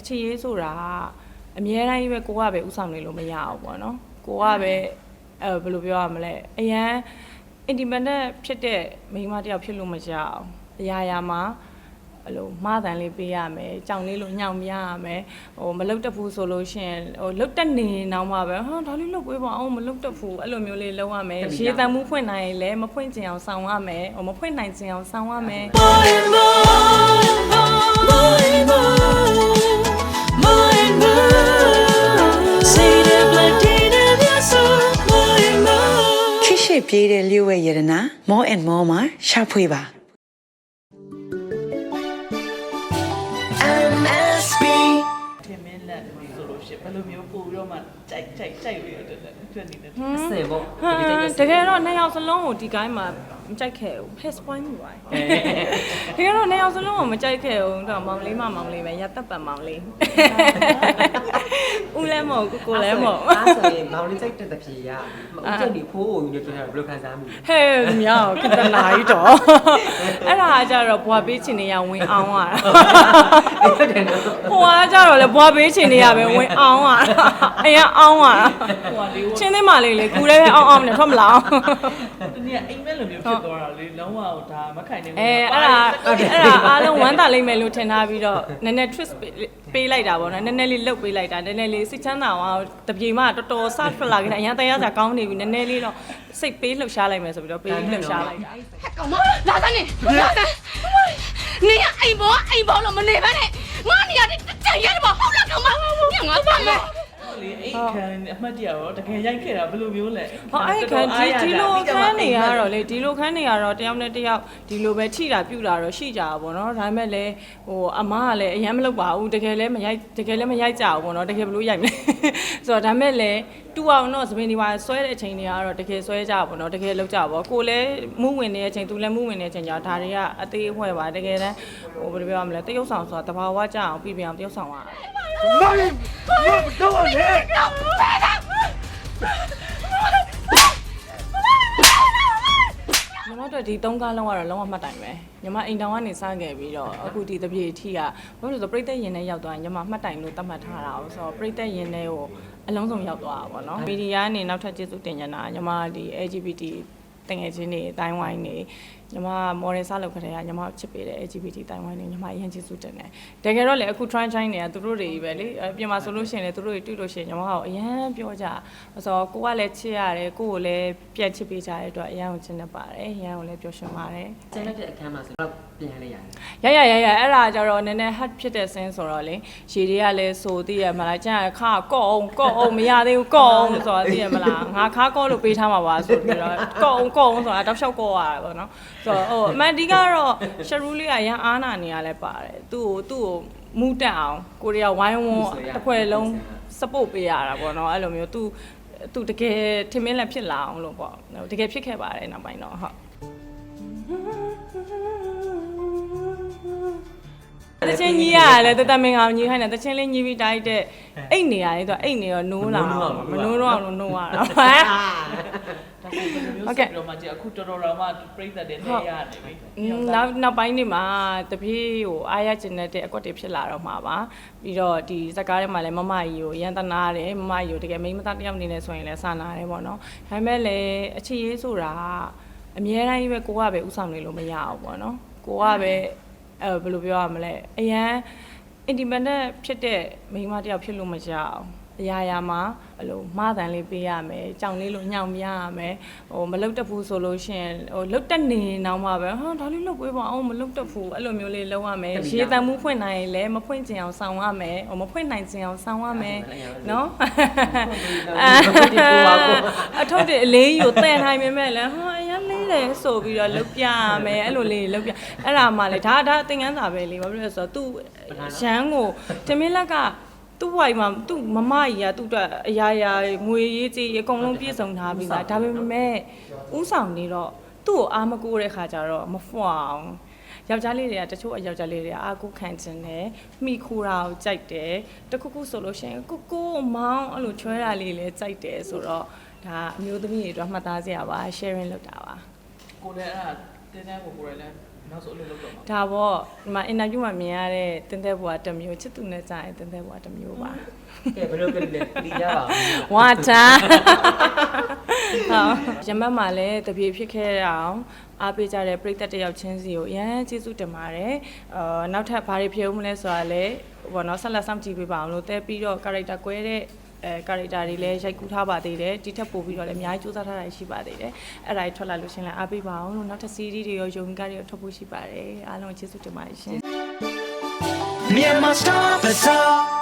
အခြေရေးဆိုတာကအများတိုင်းပဲကိုကပဲဥဆောင်နေလို့မရအောင်ပေါ့နော်ကိုကပဲအဲဘယ်လိုပြောရမလဲအရန် independent ဖြစ်တဲ့မိန်းမတစ်ယောက်ဖြစ်လို့မရအောင်အရာရာမှာအဲ့လိုမှားတန်လေးပေးရမယ်ကြောင်လေးလိုညောင်ပြရမယ်ဟိုမလုတ်တက်ဘူးဆိုလို့ရှိရင်ဟိုလုတ်တက်နေနောက်မှပဲဟာဒါလေးလုတ်ပေးပါအောင်မလုတ်တက်ဘူးအဲ့လိုမျိုးလေးလုပ်ရမယ်ရေတံမှုဖွင့်နိုင်ရင်လည်းမဖွင့်ချင်အောင်စောင့်ရမယ်ဟိုမဖွင့်နိုင်ချင်အောင်စောင့်ရမယ် ပြေးတဲ့လျှို့ဝဲရတနာ more and more မှာရှာဖွေပါ MSB ထင်မင်းလက်နေဆိုလို့ရှိရင်ဘယ်လိုမျိုးပို့ပြီးတော့မှကြိုက်ကြိုက်ကြိုက်ပြီးတော့ဖြစ်နေတယ်ဆယ်ပေါ့ဟာတကယ်တော့နှစ်ယောက်စလုံးကိုဒီကိုင်းမှာ မကြိုက်ခဲ့ဘူး hit point မှုပါတကယ်တော့နှစ်ယောက်စလုံးကိုမကြိုက်ခဲ့ဘူးတော့မောင်လေးမမောင်လေးပဲရသက်ပတ်မောင်လေးဦးလည်းမဟုတ်ကိုကိုလည်းမဟုတ်အဲ့ဆိုရင်မောင်လေးစိတ်တက်တဲ့ဖြေရဦးကျက်ဒီဖိုးကိုညပြောတာဘယ်လိုခံစားမှုလဲဟဲ့မြောက်ကတနာကြီးတော့အဲ့ဒါကကြတော့ဘွားပေးချင်နေရဝင်အောင်ရတာအဲ့ဒါတော့ဟိုကကြတော့လေဘွားပေးချင်နေရပဲဝင်အောင်ရတာအရင်အောင်ရတာဟိုကလေးချင်းသိမလေးလေကူလည်းပဲအောင်အောင်နဲ့ထွက်မလာအောင်တ နည်းအိမ်မက်လိုမျိုးဖြစ်သွားတာလေလုံးဝဒါမခိုင်နေဘူးအဲအဲ့ဒါအဲ့ဒါအားလုံးဝမ်းသာလိမ့်မယ်လို့ထင်ထားပြီးတော့နည်းနည်း twist ပေးလိုက်တာပေါ့နော်နည်းနည်းလေးလှုပ်ပေးလိုက်တာနည်းနည်းလေးစိတ်ချမ်းသာအောင်တပြေမတော်တော်စထွက်လာခဲ့တယ်အရင်တရားစားကောင်းနေပြီနည်းနည်းလေးတော့စိတ်ပေးလှုပ်ရှားလိုက်မယ်ဆိုပြီးတော့ပေးလှုပ်ရှားလိုက်တာကောင်မလာစမ်းနေလာစမ်းနေရအိမ်ဘောအိမ်ဘောလို့မနေပါနဲ့ငါနေရတဲ့တန်ရဲဘောဟုတ်လားကောင်မညငါပါမယ် လေအိမ်ခံအမှတ်တရရောတကယ်ရိုက်ခဲ့တာဘယ်လိုမျိုးလဲဟောအဲ့ခံဒီဒီလိုခန်းနေရတော့လေဒီလိုခန်းနေရတော့တယောက်နဲ့တယောက်ဒီလိုပဲထိတာပြုတာတော့ရှိကြတာပေါ့နော်ဒါပေမဲ့လည်းဟိုအမားကလည်းအရင်မလုပ်ပါဘူးတကယ်လည်းမရိုက်တကယ်လည်းမရိုက်ကြဘူးပေါ့နော်တကယ်ဘလို့ရိုက်မလဲဆိုတော့ဒါပေမဲ့လည်း တူအောင်တော့သပင်ဒီမှာဆွဲတဲ့အချိန်တွေကတော့တကယ်ဆွဲကြပါပေါ့နော်တကယ်လောက်ကြပါပေါ့ကိုလည်းမူးဝင်နေတဲ့အချိန်သူလည်းမူးဝင်နေတဲ့အချိန်ကျတော့ဒါတွေကအသေးအဖွဲပါတကယ်တမ်းဟိုဘယ်လိုပြောရမလဲတရုပ်ဆောင်ဆိုတာတဘာဝကြအောင်ပြည်ပြအောင်တရုပ်ဆောင်ရတာညီ မတို့ဒီ၃ကားလုံးကတော့လုံးဝမှတ်တိုင်ပဲညီမအိမ်တောင်ကနေစခဲ့ပြီးတော့အခုဒီတပြေထီကဘာလို့လဲဆိုတော့ပြိသက်ရင်ထဲရောက်သွားရင်ညီမမှတ်တိုင်လို့သတ်မှတ်ထားတာဆိုတော့ပြိသက်ရင်ထဲကိုအလုံးစုံရောက်သွားတာပေါ့နော်မီဒီယာကနေနောက်ထပ်ကျေးဇူးတင်ကြတာညီမဒီ LGBT တငယ်ချင်းတွေအတိုင်းဝိုင်းနေ ညီမမော်ဒယ်စလုပ်ခတဲ့ကညီမချစ်ပေးတဲ့ LGBT တိုင်းဝိုင်းနေညီမအရင်ကျေးဇူးတင်တယ်တကယ်တော့လေအခု try try နေတာသူတို့တွေပဲလေအပြင်မှာဆိုလို့ရှိရင်လေသူတို့တွေတွေ့လို့ရှိရင်ညီမကအရင်ပြောကြဆိုတော့ကိုကလည်းချစ်ရတယ်ကိုကိုလည်းပြတ်ချစ်ပေးကြတဲ့အတွက်အရင်ကိုချစ်နေပါတယ်အရင်ကိုလည်းပျော်ရွှင်ပါတယ်ကျန်တဲ့အခန်းမှာဆိုတော့ပြန်လိုက်ရတယ်ရရရရအဲ့ဒါကြတော့နည်းနည်း hard ဖြစ်တဲ့ဆင်းဆိုတော့လေရေတွေကလည်းဆိုသိရမလားကျန်ခါကော့အောင်ကော့အောင်မရသေးဘူးကော့အောင်ဆိုတော့သိရမလားငါခါကော့လို့ပေးထားမှာပါဆိုပြီးတော့ကော့အောင်ကော့အောင်ဆိုတာတောက်လျှောက်ကော့ရတာပေါ့နော်ဆိုတော့ဟိုအမှန်ဒီကတော့ရှရူးလေးကရန်အားနာနေရလဲပါတယ်သူ့ကိုသူ့ကိုမူတက်အောင်ကိုရီးယားဝိုင်းဝန်းတစ်ဖွဲ့လုံး support ပေးရတာပေါ့နော်အဲ့လိုမျိုးသူသူတကယ်ထင်မင်းလက်ဖြစ်လာအောင်လို့ပေါ့တကယ်ဖြစ်ခဲ့ပါတယ်နောက်ပိုင်းတော့ဟုတ်တချင်းကြီးရတယ်တတမင်ကောင်ကြီးခိုင်းတယ်တချင်းလေးညီးပြီးတိုက်တဲ့အိတ်နေရတယ်သူကအိတ်နေရောနိုးလာမနိုးတော့အောင်လို့နိုးရတာ ဟမ်ဒါဆိုဘယ်လိုမျိုးဆက်ပြီးတော့မှကြည့်အခုတော်တော်တော်မှပြိသက်တယ်နေရတယ်လေနောက်နောက်ပိုင်းနေမှာတပြေးဟိုအားရကျင်တဲ့အကွက်တွေဖြစ်လာတော့မှာပါပြီးတော့ဒီဇက်ကားထဲမှာလည်းမမကြီးကိုရန်တနာတယ်မမကြီးကိုတကယ်မိန်းမသားတစ်ယောက်အနေနဲ့ဆိုရင်လည်းစာနာတယ်ပေါ့နော်ဒါပေမဲ့လည်းအခြေရေးဆိုတာအများတိုင်းပဲကိုကပဲဥဆောင်နေလို့မရအောင်ပေါ့နော်ကိုကပဲအဲဘယ်လိုပြောရမလဲအရန် independent ဖြစ်တဲ့မိန်းမတစ်ယောက်ဖြစ်လို့မရအောင် အရာရာမှာအဲ့လိုမှားတန်လေးပေးရမယ်ကြောင်လေးလိုညောင်ပြရမယ်ဟိုမလုတ်တက်ဘူးဆိုလို့ရှိရင်ဟိုလုတ်တက်နေနောက်မှပဲဟာဒါလေးလုတ်ပေးပါအောင်မလုတ်တက်ဘူးအဲ့လိုမျိုးလေးလုပ်ရမယ်ရေတံမှုဖွင့်နိုင်ရင်လည်းမဖွင့်ချင်အောင်ဆောင်ရမယ်ဟိုမဖွင့်နိုင်ချင်အောင်ဆောင်ရမယ်နော်အထုပ်တွေအလေးယူတန်ထိုင်မြင်မဲ့လဲဟာအရင်လေးတယ်ဆိုပြီးတော့လုတ်ပြရမယ်အဲ့လိုလေးလုတ်ပြအဲ့ဒါမှလေဒါဒါသင်ခန်းစာပဲလေဘာဖြစ်လို့လဲဆိုတော့သူရန်ကိုတမင်းလက်က သူ့ဝိုင်မှာသူ့မမကြီးကသူ့အတွက်အရာရာငွေရေးကြီးအကုန်လုံးပြည့်စုံထားပြီးသားဒါပေမဲ့ဥဆောင်နေတော့သူ့ကိုအားမကိုးတဲ့ခါကျတော့မဖွအောင်ယောက်ျားလေးတွေကတချို့အယောက်ျားလေးတွေကအာကိုခံချင်တယ်မိခိုးတာကိုကြိုက်တယ်တခုခုဆိုလို့ရှိရင်ကိုကိုမောင်းအဲ့လိုချွဲတာလေးလည်းကြိုက်တယ်ဆိုတော့ဒါအမျိုးသမီးတွေအတွက်မှတ်သားစရာပါ sharing လုပ်တာပါကိုလည်းအဲ့ဒါတင်းတန်းကိုကိုလည်းမ နောက်ဆိုအလုပ်လုပ်တော့မှာဒါပေါ့ဒီမှာအင်တာဗျူးမှာမြင်ရတဲ့တင်းသက်ဘွားတစ်မျိုးချစ်သူနဲ့ကြာရင်တင်းသက်ဘွားတစ်မျိုးပါကဲဘယ်လိုကလေးလဲပြကြပါဦးဝါတာဟုတ်ရမတ်မှာလည်းတပြေဖြစ်ခဲ့ရအောင်အားပေးကြတဲ့ပရိသတ်တစ်ယောက်ချင်းစီကိုအရန်ကျေးဇူးတင်ပါတယ်အာနောက်ထပ်ဘာတွေဖြစ်ဦးမလဲဆိုတာလည်းဘောနော်ဆက်လက်စောင့်ကြည့်ပေးပါအောင်လို့တဲပြီးတော့ character ကွဲတဲ့ အဲ character တွေလည်းရိုက်ကူးထားပါသေးတယ်ဒီထက်ပိုပြီးတော့လည်းအများကြီးစူးစမ်းထားတာရှိပါသေးတယ်အဲ့ဒါကြီးထွက်လာလို့ရှရင်လည်းအားပေးပါအောင်လို့နောက်ထပ် series တွေရောယုံကားတွေရောထွက်ဖို့ရှိပါတယ်အားလုံးကျေးဇူးတင်ပါတယ်ရှင် Myanmar Star Bazaar